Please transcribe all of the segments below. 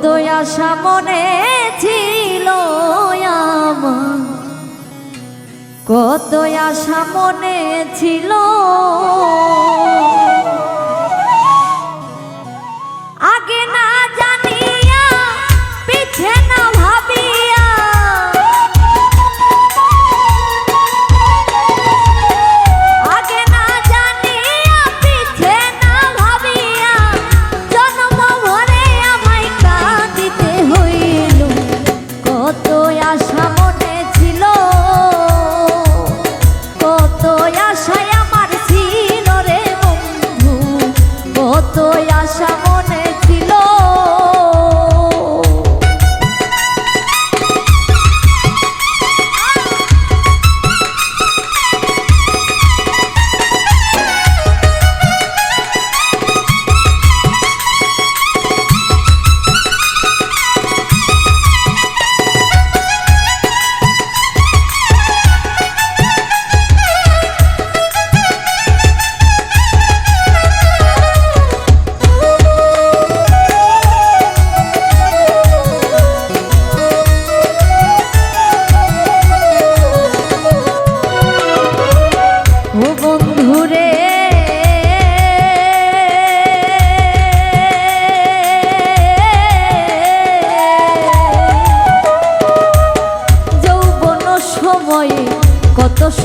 কত আশা মনে ছিল আমার কত আশা মনে ছিল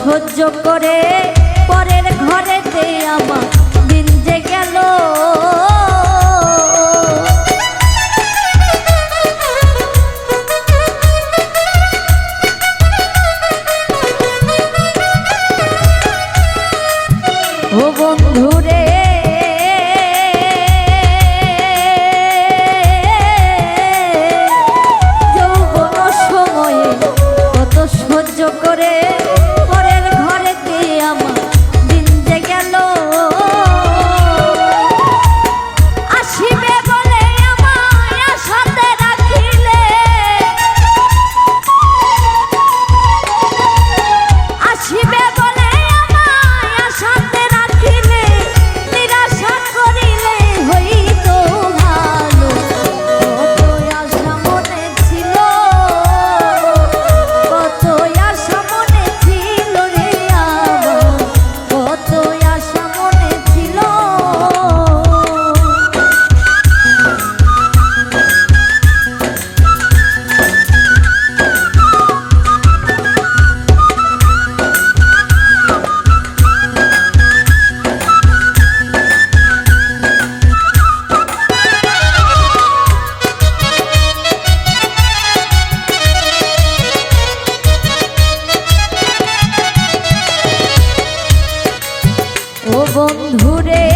সহ্য করে পরের ঘরেতে আমার দিন যে গেল। সহ্য করে আমার দিন যে গেল। বন্ধুরে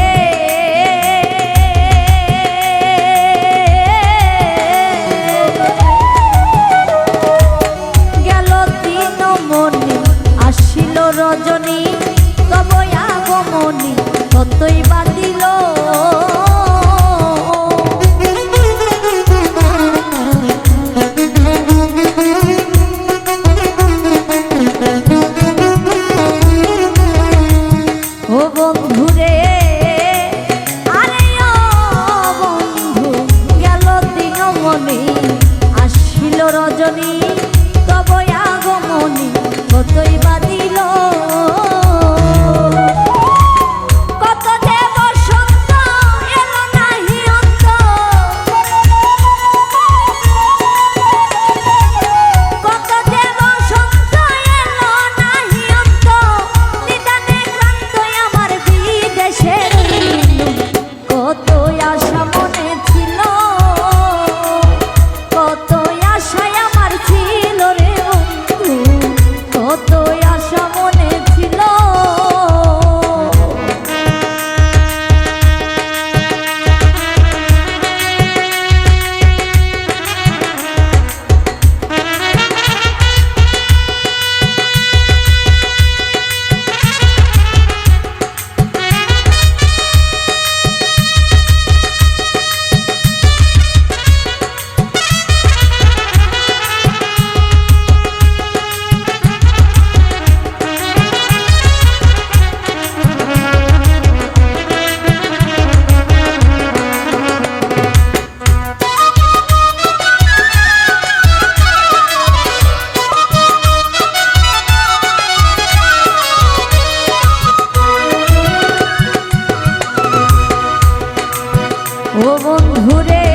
রজনী ও বন্ধুরে